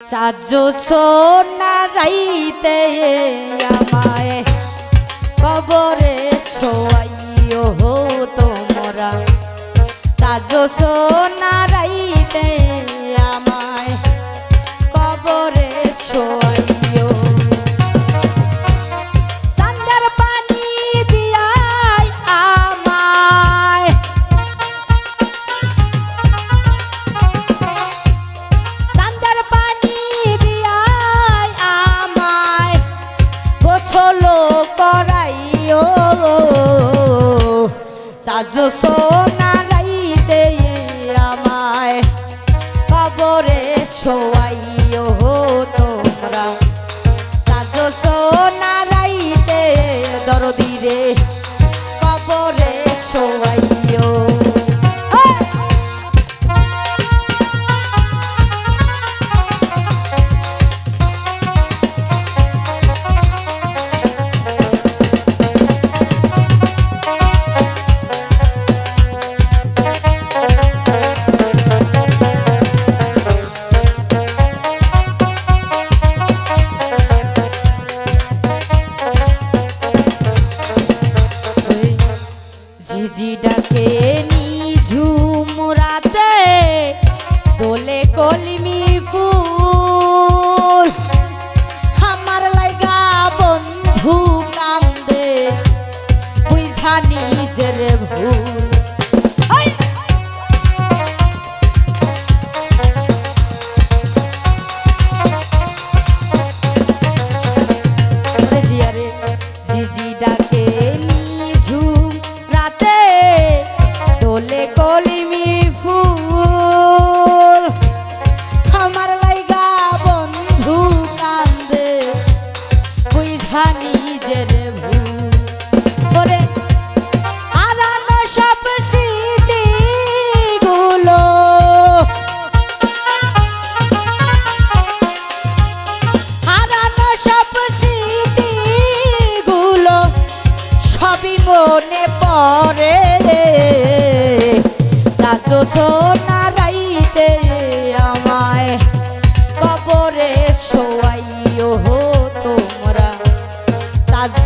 চাজো সোনা রাইতে আমায় কবরে শোয়াইও হো তোমরা। চাজো সোনা রাইতে চাজ ঝিঝি ডাকে বুঝা নিজের ভুল ওরে, আরানো সব স্মৃতিগুলো। হারানো সব স্মৃতিগুলো সবই মনে পড়ে। তাজো তো নারাইতে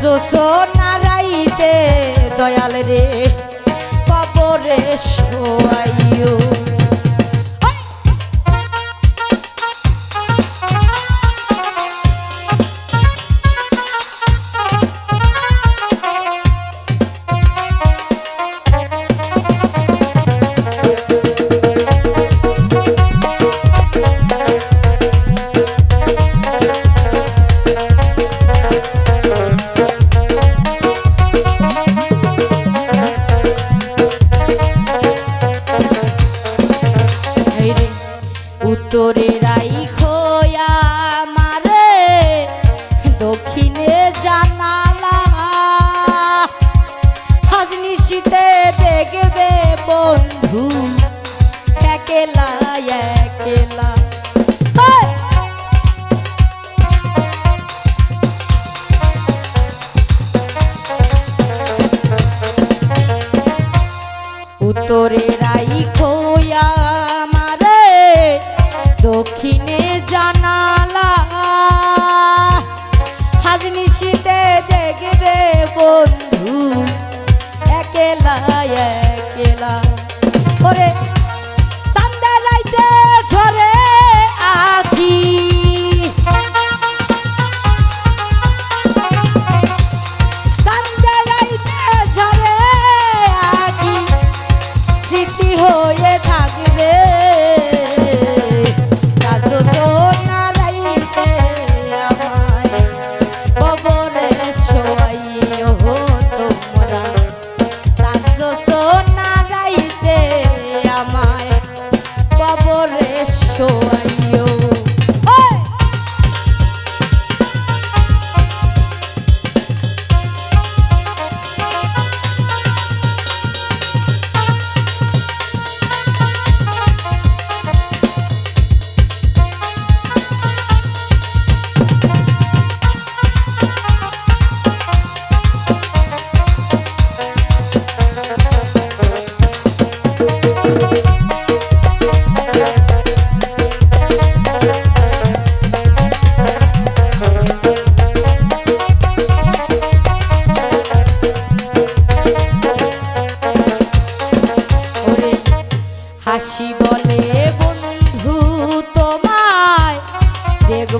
তাজো তো নারাইতে দয়াল রে পাপরে শোয়াইও। তোরে রাইখো আমারে দক্ষিণে জানালা। আজ নিশিতে দেখবে বন্ধু একলা একলা। তোরে রাই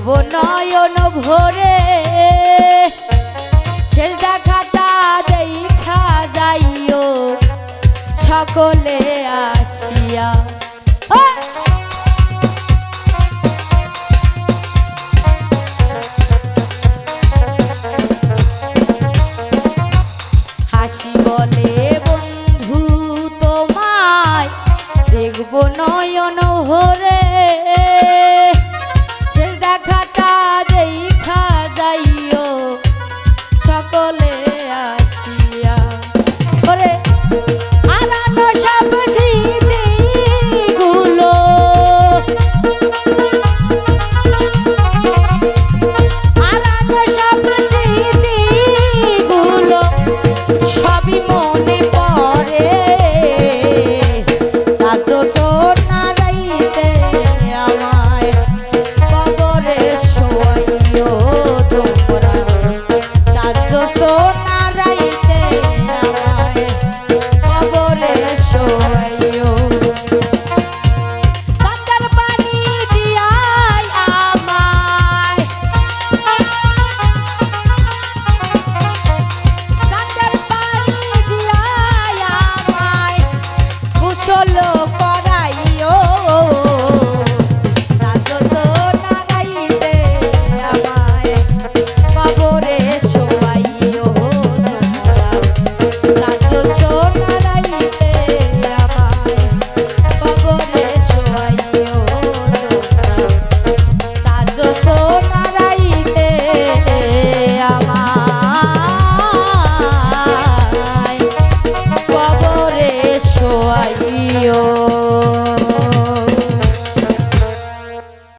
করব নয়ন ভরে। শেষ দেখাটা দেখা যাইও সকলে আসিয়া। বন্ধু তোমায় দেখব নয়ন হরে